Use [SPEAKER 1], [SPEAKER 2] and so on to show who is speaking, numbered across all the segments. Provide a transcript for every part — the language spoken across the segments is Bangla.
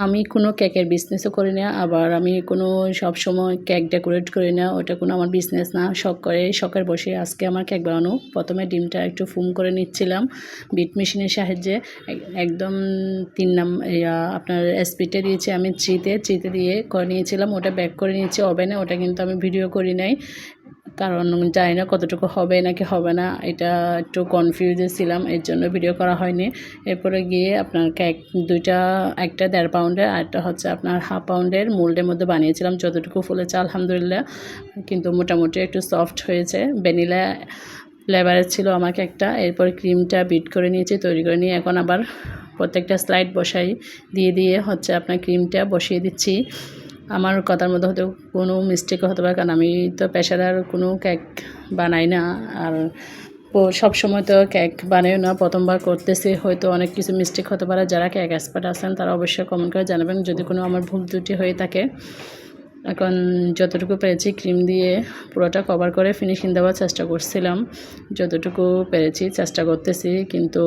[SPEAKER 1] আমি কোনো কেকের বিজনেসও করি না, আবার আমি কোনো সবসময় কেক ডেকোরেট করি না, ওটা কোনো আমার বিজনেস না। শখ করে, শখের বসে আজকে আমার কেক বানানো। প্রথমে ডিমটা একটু ফুম করে নিচ্ছিলাম বিট মেশিনের সাহায্যে। একদম তিন নাম আপনার স্পিডে দিয়েছি আমি চিতে চিতে দিয়ে করে নিয়েছিলাম, ওটা ব্যাক করে নিয়েছি ওভেনে ওটা কিন্তু আমি ভিডিও করি নাই। কারণ জানি না কতটুকু হবে নাকি হবে না, এটা একটু কনফিউজে ছিলাম, এর জন্য ভিডিও করা হয়নি। এরপরে গিয়ে আপনার কেক দুইটা, একটা দেড় পাউন্ডের আর একটা হচ্ছে আপনার হাফ পাউন্ডের মোল্ডের মধ্যে বানিয়েছিলাম, যতটুকু ফুলেছে, আলহামদুলিল্লাহ। কিন্তু মোটামুটি একটু সফট হয়েছে। ভ্যানিলা ফ্লেভারের ছিল আমাকে একটা এরপর ক্রিমটা বিট করে নিয়েছি, তৈরি করে নিয়ে এখন আবার প্রত্যেকটা স্লাইড বসাই। দিয়ে দিয়ে হচ্ছে আপনার ক্রিমটা বসিয়ে দিচ্ছি। আমার কথার মধ্যে হয়তো কোনো মিস্টেক হতে পারে, কারণ আমি তো পেশাদার, কোনো কেক বানাই না। আর সব সময় তো কেক বানাইও না। প্রথমবার করতেছি, হয়তো অনেক কিছু মিস্টেক হতে পারে। যারা কেক এক্সপার্ট আছেন, তারা অবশ্যই কমেন্ট করে জানাবেন। যদি কোনো আমার ভুল ত্রুটি হয়ে থাকে এখন যতটুকু পেরেছি ক্রিম দিয়ে পুরোটা কভার করে ফিনিশিং দেওয়ার চেষ্টা করছিলাম। যতটুকু পেরেছি চেষ্টা করতেছি, কিন্তু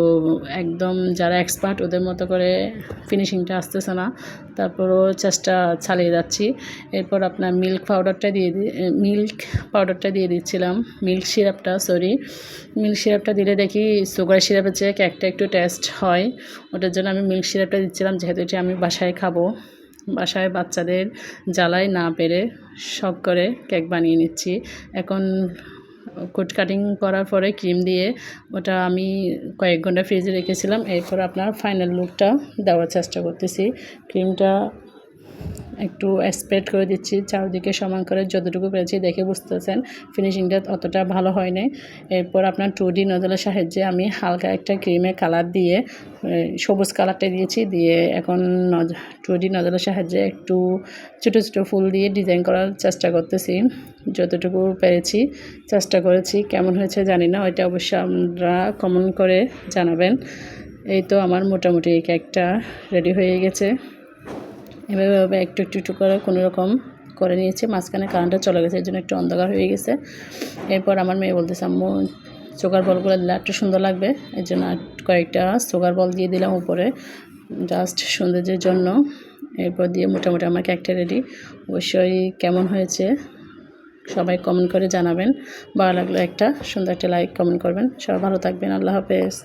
[SPEAKER 1] একদম যারা এক্সপার্ট ওদের মতো করে ফিনিশিংটা আসতেছে না। তারপরও চেষ্টা চালিয়ে যাচ্ছি। এরপর আপনার মিল্ক পাউডারটা দিয়ে মিল্ক পাউডারটা দিয়ে দিচ্ছিলাম। মিল্ক সিরাপটা সরি মিল্ক সিরাপটা দিলে দেখি সুগার সিরাপের চেয়ে কেকটা একটু টেস্ট হয়, ওটার জন্য আমি মিল্ক সিরাপটা দিচ্ছিলাম, যেহেতু এটি আমি বাসায় খাব। বাসায় বাচ্চাদের জ্বালায় না পেরে শখ করে কেক বানিয়ে নিচ্ছি। এখন কোট কাটিং করার পরে ক্রিম দিয়ে ওটা আমি কয়েক ঘণ্টা ফ্রিজে রেখেছিলাম। এরপর আপনার ফাইনাল লুকটা দেওয়ার চেষ্টা করতেছি। ক্রিমটা একটু স্প্রেড করে দিচ্ছি। চারদিকে সমান করে যতটুকু পেরেছি দেখে বুঝতেছেন। ফিনিশিংটা অতটা ভালো হয় নাই এরপর আপনার টু ডি নজলের সাহায্যে আমি হালকা একটা ক্রিমে কালার দিয়ে সবুজ কালারটা দিয়েছি। দিয়ে এখন নজ টু ডি নজলের সাহায্যে একটু ছোটো ছোটো ফুল দিয়ে ডিজাইন করার চেষ্টা করতেছি। যতটুকু পেরেছি চেষ্টা করেছি। কেমন হয়েছে জানি না। ওইটা অবশ্যই আমরা কমন করে জানাবেন। এই তো আমার মোটামুটি কেকটা রেডি হয়ে গেছে। এভাবে একটু একটু একটু করে কোনো রকম করে নিয়েছি। মাঝখানে কারেন্টটা চলে গেছে, এর জন্য একটু অন্ধকার হয়ে গেছে। এরপর আমার মেয়ে বলতেছে, আম্মু সুগার বলগুলো দিলে একটু সুন্দর লাগবে। এর জন্য কয়েকটা সুগার বল দিয়ে দিলাম উপরে জাস্ট সৌন্দর্যের জন্য। এরপর দিয়ে মোটামুটি আমার কেকটা রেডি অবশ্যই কেমন হয়েছে সবাই কমেন্ট করে জানাবেন। ভালো লাগলে একটা সুন্দর একটা লাইক কমেন্ট করবেন। সবাই ভালো থাকবেন। আল্লাহ হাফেজ।